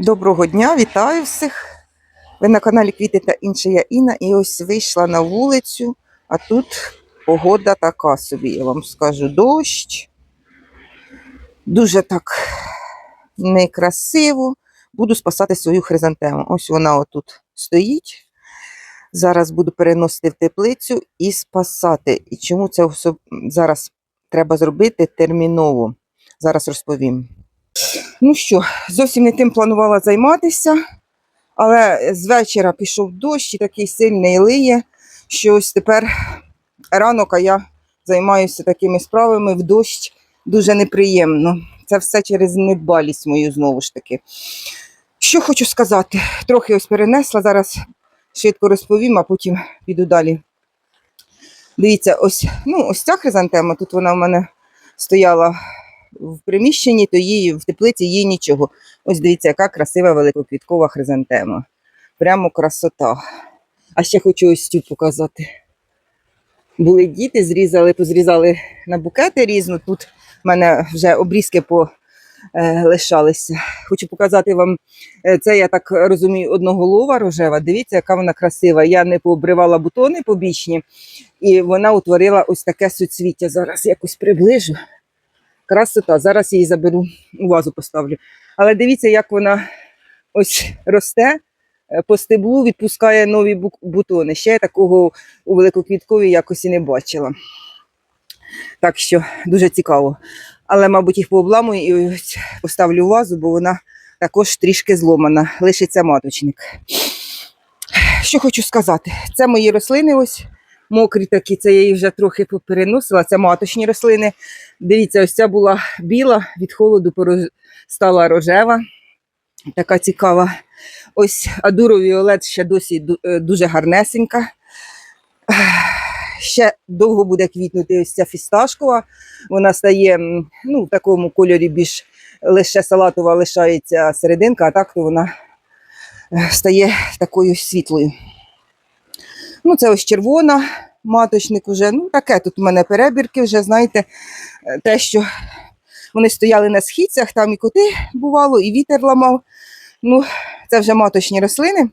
Доброго дня, вітаю всіх. Ви на каналі Квіти та інше я Інна. І ось вийшла на вулицю, а тут погода така собі, я вам скажу, дощ. Дуже так некрасиво. Буду спасати свою хризантему. Ось вона отут стоїть. Зараз буду переносити в теплицю і спасати. І чому це зараз треба зробити терміново? Зараз розповім. Ну що, зовсім не тим планувала займатися, але з вечора пішов дощ і такий сильний лиє, що ось тепер ранок, а я займаюся такими справами в дощ дуже неприємно. Це все через недбалість мою знову ж таки. Що хочу сказати, трохи ось перенесла, зараз швидко розповім, а потім піду далі. Дивіться, ось, ну, ось ця хризантема, тут вона в мене стояла в приміщенні, то її в теплиці їй нічого. Ось дивіться, яка красива великоквіткова хризантема. Прямо красота. А ще хочу ось цю показати. Були діти, зрізали, позрізали на букети різно. Тут в мене вже обрізки по, е, лишалися. Хочу показати вам, е, це, я так розумію, одноголова рожева. Дивіться, яка вона красива. Я не пообривала бутони побічні, і вона утворила ось таке суцвіття. Зараз якось приближу. Красота. Зараз її заберу у вазу поставлю. Але дивіться, як вона ось росте е, по стеблу, відпускає нові бутони. Ще я такого у великоквітковій якось і не бачила. Так що дуже цікаво. Але, мабуть, їх пообламую і ось поставлю у вазу, бо вона також трішки зломана. Лишиться маточник. Що хочу сказати, це мої рослини ось мокрі такі, це я їх вже трохи попереносила. Це маточні рослини. Дивіться, ось ця була біла, від холоду стала рожева. Така цікава. Ось Адуро Віолет ще досі е, дуже гарнесенька. Ще довго буде квітнути ось ця фісташкова. Вона стає ну, в такому кольорі більш лише салатова лишається серединка, а так то вона е, стає такою світлою. Ну, це ось червона, маточник уже. Ну, таке тут у мене перебірки вже, знаєте, е, те, що вони стояли на східцях, там і коти бувало, і вітер ламав. Ну, це вже маточні рослини.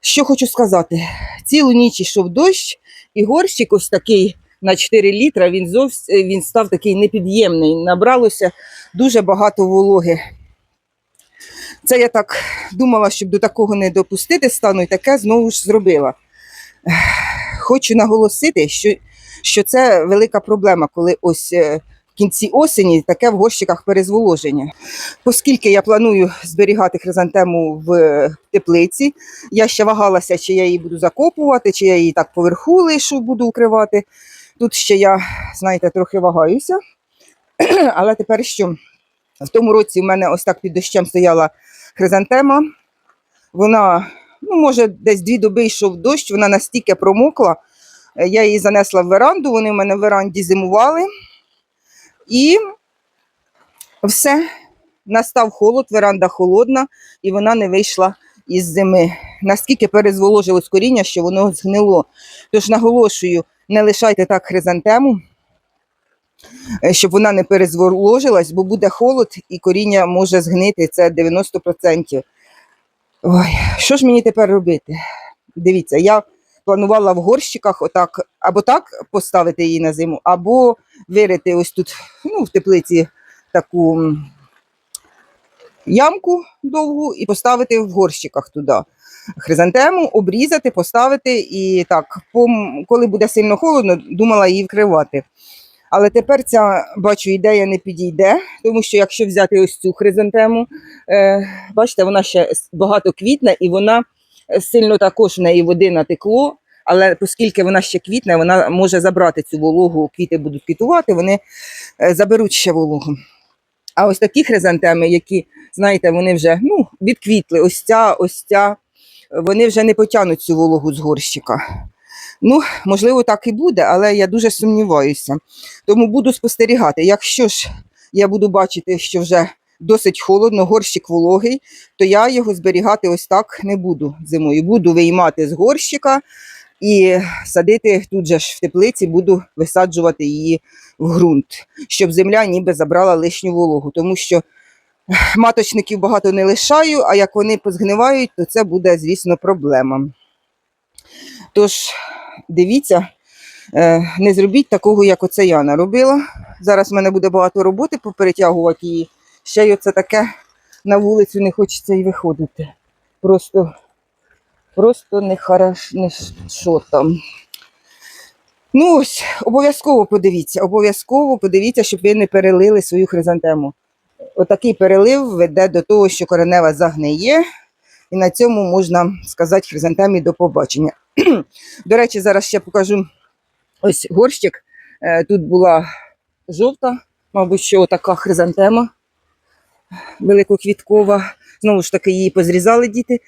Що хочу сказати, цілу ніч йшов дощ, і горщик ось такий на 4 літра, він, зовс... е, він став такий непід'ємний. Набралося дуже багато вологи. Це я так думала, щоб до такого не допустити стану, і таке знову ж зробила. Хочу наголосити, що, що це велика проблема, коли ось е, в кінці осені таке в горщиках перезволоження. Оскільки я планую зберігати хризантему в е, теплиці, я ще вагалася, чи я її буду закопувати, чи я її так поверху лишу буду укривати. Тут ще я, знаєте, трохи вагаюся. Але тепер що? В тому році в мене ось так під дощем стояла хризантема. Вона, ну, може, десь дві доби йшов дощ, вона настільки промокла. Е, Я її занесла в веранду, вони в мене в веранді зимували. І все, настав холод, веранда холодна, і вона не вийшла із зими. Наскільки перезволожилось коріння, що воно згнило. Тож наголошую, не лишайте так хризантему, е, щоб вона не перезволожилась, бо буде холод і коріння може згнити. Це 90%. Ой, що ж мені тепер робити? Дивіться, я планувала в горщиках отак, або так поставити її на зиму, або вирити ось тут, ну, в теплиці таку ямку довгу і поставити в горщиках туди. Хризантему обрізати, поставити і так, коли буде сильно холодно, думала її вкривати. Але тепер ця, бачу, ідея не підійде, тому що якщо взяти ось цю хризантему, е, бачите, вона ще багато квітне і вона е, сильно також в неї води натекло. Але оскільки вона ще квітне, вона може забрати цю вологу, квіти будуть квітувати, вони е, заберуть ще вологу. А ось такі хризантеми, які, знаєте, вони вже ну, відквітли, ось ця, ось ця, вони вже не потягнуть цю вологу з горщика. Ну, можливо, так і буде, але я дуже сумніваюся. Тому буду спостерігати. Якщо ж я буду бачити, що вже досить холодно, горщик вологий, то я його зберігати ось так не буду зимою. Буду виймати з горщика і садити тут же ж в теплиці, буду висаджувати її в ґрунт, щоб земля ніби забрала лишню вологу. Тому що маточників багато не лишаю, а як вони позгнивають, то це буде, звісно, проблема. Тож, дивіться, е, не зробіть такого, як оце я наробила. Зараз в мене буде багато роботи поперетягувати її. Ще й оце таке на вулицю не хочеться і виходити. Просто, просто не хорош, що там. Ну ось, обов'язково подивіться, обов'язково подивіться, щоб ви не перелили свою хризантему. Отакий перелив веде до того, що коренева загниє, і на цьому можна сказати хризантемі до побачення. До речі, зараз ще покажу ось горщик. Е, Тут була жовта, мабуть, що така хризантема великоквіткова. Знову ж таки, її позрізали діти.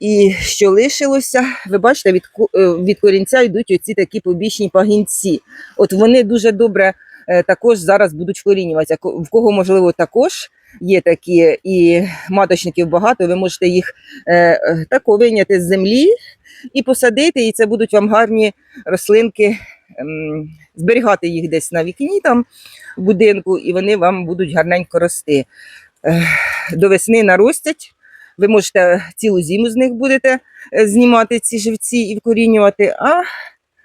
І що лишилося, ви бачите, від, е, від корінця йдуть оці такі побічні пагінці. От вони дуже добре е, також зараз будуть вкорінюватися. В кого, можливо, також є такі, і маточників багато, ви можете їх тако вийняти з землі і посадити, і це будуть вам гарні рослинки, ем, зберігати їх десь на вікні там в будинку, і вони вам будуть гарненько рости. Е, До весни наростять. Ви можете цілу зиму з них будете е, знімати ці живці і вкорінювати, а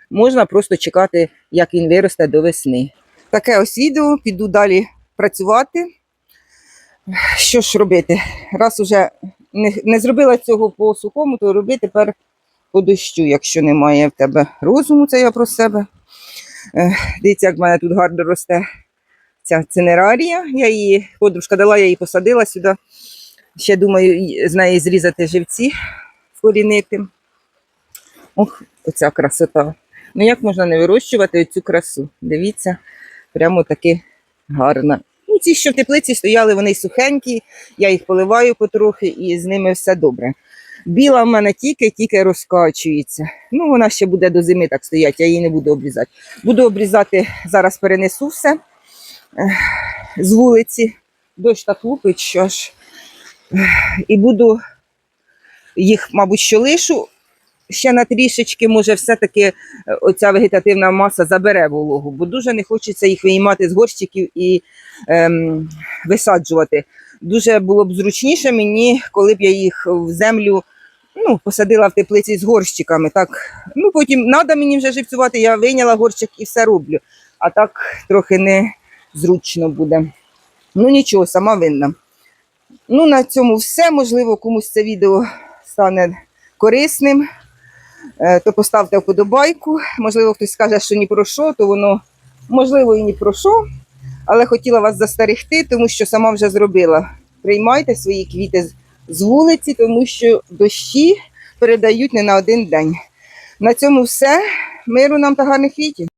можна просто чекати, як він виросте до весни. Таке ось відео, піду далі працювати. Що ж робити? Раз уже не, не зробила цього по сухому, то роби тепер по дощу, якщо немає в тебе розуму, це я про себе. Е, Дивіться, як в мене тут гарно росте ця цинерарія. Я її, подружка дала, я її посадила сюди. Ще думаю, з неї зрізати живці, вкорінити. Ох, оця красота. Ну як можна не вирощувати цю красу? Дивіться, прямо таки гарна. Ну, ці, що в теплиці стояли, вони сухенькі, я їх поливаю потрохи і з ними все добре. Біла в мене тільки-тільки розкачується. Ну, вона ще буде до зими так стояти, я її не буду обрізати. Буду обрізати, зараз перенесу все з вулиці. Дощ так лупить, що ж. І буду їх, мабуть, що лишу ще на трішечки, може, все-таки е, оця вегетативна маса забере вологу, бо дуже не хочеться їх виймати з горщиків і ем, висаджувати. Дуже було б зручніше мені, коли б я їх в землю ну, посадила в теплиці з горщиками. Так, ну, потім треба мені вже живцювати, я вийняла горщик і все роблю. А так трохи не зручно буде. Ну нічого, сама винна. Ну, на цьому все. Можливо, комусь це відео стане корисним. Е, То поставте вподобайку. Можливо, хтось скаже, що ні про що, то воно можливо і ні про що. Але хотіла вас застерегти, тому що сама вже зробила. Приймайте свої квіти з вулиці, тому що дощі передають не на один день. На цьому все. Миру нам та гарних квітів.